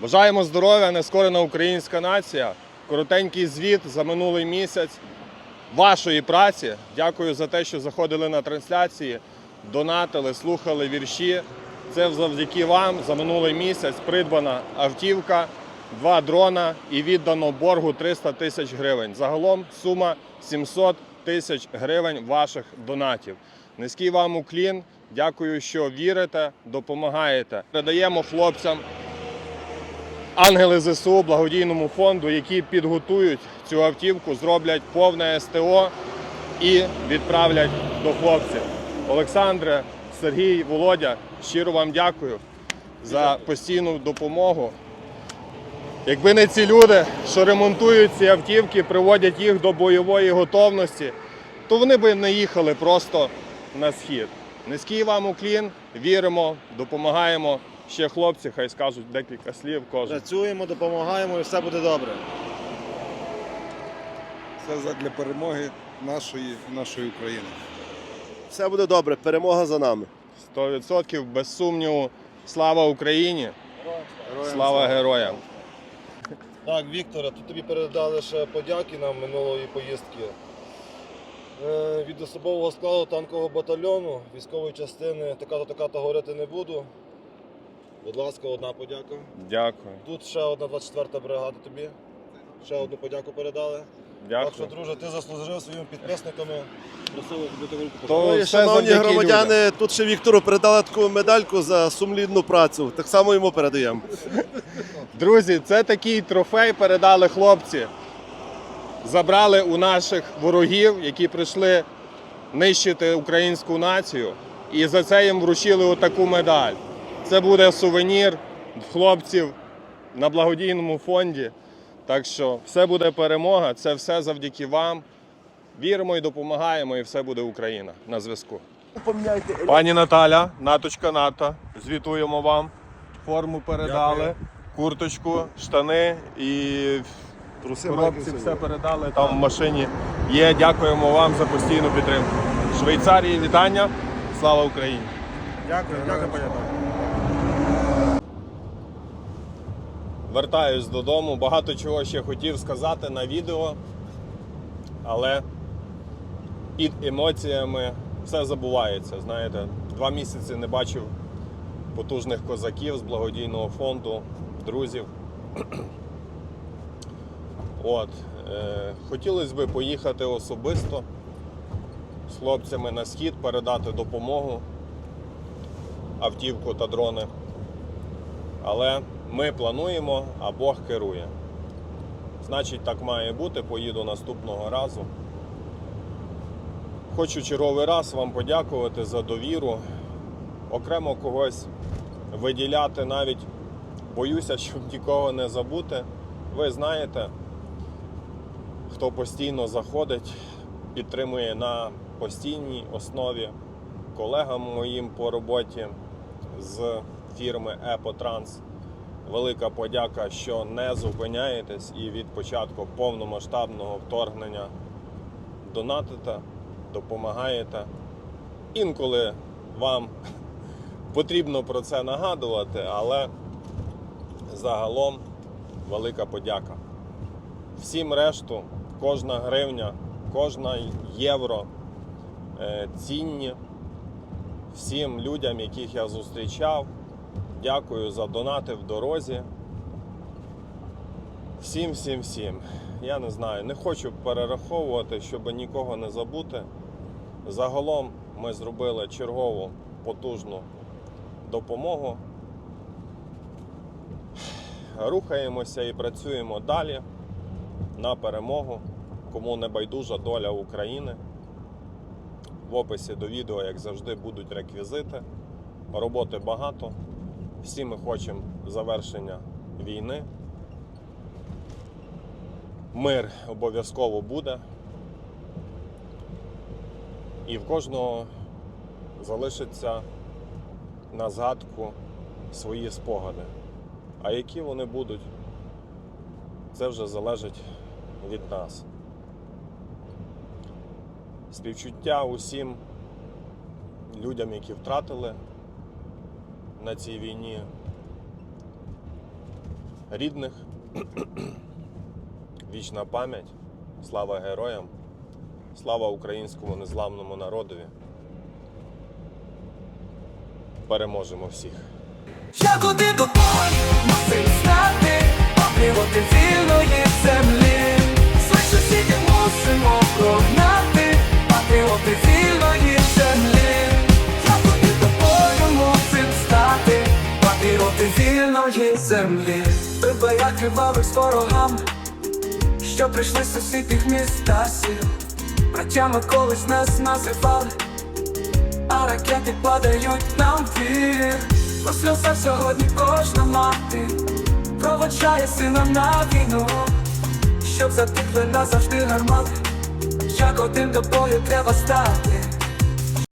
Бажаємо здоров'я, нескорена українська нація. Коротенький звіт за минулий місяць вашої праці. Дякую за те, що заходили на трансляції, донатили, слухали вірші. Це завдяки вам за минулий місяць придбана автівка, два дрона і віддано боргу 300 тисяч гривень. Загалом сума 700 тисяч гривень ваших донатів. Низький вам уклін. Дякую, що вірите, допомагаєте. Передаємо хлопцям Ангели ЗСУ благодійному фонду, які підготують цю автівку, зроблять повне СТО і відправлять до хлопців. Олександре, Сергій, Володя, щиро вам дякую за постійну допомогу. Якби не ці люди, що ремонтують ці автівки, приводять їх до бойової готовності, то вони би не їхали просто на схід. Низький вам уклін, віримо, допомагаємо. Ще хлопці, хай скажуть декілька слів кожен. Працюємо, допомагаємо і все буде добре. Це задля перемоги нашої, нашої України. Все буде добре, перемога за нами. 100% без сумніву. Слава Україні! Слава героям! Так, Вікторе, тут тобі передали ще подяки нам минулої поїздки. Е, Від особового складу танкового батальйону, військової частини така-то така-то говорити не буду. Будь ласка, одна подяка. Дякую. Тут ще одна 24-та бригада тобі. Ще одну подяку передали. Так що, друже, ти заслужив своїми підписниками. Просили тобі руку То Ну і, все шановні завдяки громадяни, тут ще Віктору передали таку медальку за сумлінну працю. Так само йому передаємо. Друзі, це такий трофей передали хлопці. Забрали у наших ворогів, які прийшли нищити українську націю. І за це їм вручили отаку медаль. Це буде сувенір хлопців на благодійному фонді. Так що все буде перемога, це все завдяки вам. Віримо і допомагаємо, і все буде Україна на зв'язку. Пані Наталя, наточка НАТО, звітуємо вам. Форму передали, курточку, штани і Труси коробці все передали. Там в машині є. Дякуємо вам за постійну підтримку. Швейцарії вітання. Слава Україні! Дякую, дякую, пані. Вертаюсь додому. Багато чого ще хотів сказати на відео, але під емоціями все забувається. Знаєте, два місяці не бачив потужних козаків з благодійного фонду, друзів. От, е, хотілося б поїхати особисто з хлопцями на схід, передати допомогу, автівку та дрони. Але ми плануємо, а Бог керує. Значить, так має бути. Поїду наступного разу. Хочу черговий раз вам подякувати за довіру. Окремо когось виділяти навіть боюся, щоб нікого не забути. Ви знаєте, хто постійно заходить, підтримує на постійній основі колегам моїм по роботі з фірми Епотранс. Велика подяка, що не зупиняєтесь і від початку повномасштабного вторгнення донатите, допомагаєте. Інколи вам потрібно про це нагадувати, але загалом велика подяка. Всім решту, кожна гривня, кожна євро е, цінні. Всім людям, яких я зустрічав, дякую за донати в дорозі. Всім, всім, всім. Я не знаю, не хочу перераховувати, щоб нікого не забути. Загалом ми зробили чергову потужну допомогу. Рухаємося і працюємо далі на перемогу. Кому не байдужа доля України. В описі до відео, як завжди, будуть реквізити. Роботи багато. Всі ми хочемо завершення війни. Мир обов'язково буде. І в кожного залишиться на згадку свої спогади. А які вони будуть, це вже залежить від нас. Співчуття усім людям, які втратили на цій війні рідних. Вічна пам'ять, слава героям, слава українському незламному народові. Переможемо всіх. Як один до бою мусим стати патріоти вільної землі. Своїх сусідів мусимо прогнати, Вибая кривавих з ворогами, що прийшли з сусідніх міст сіл. Братями колись нас називали а ракети падають нам вір По сльозах сьогодні кожна мати Проводжає сина на війну. Щоб затихли назавжди гармати Як один до бою треба стати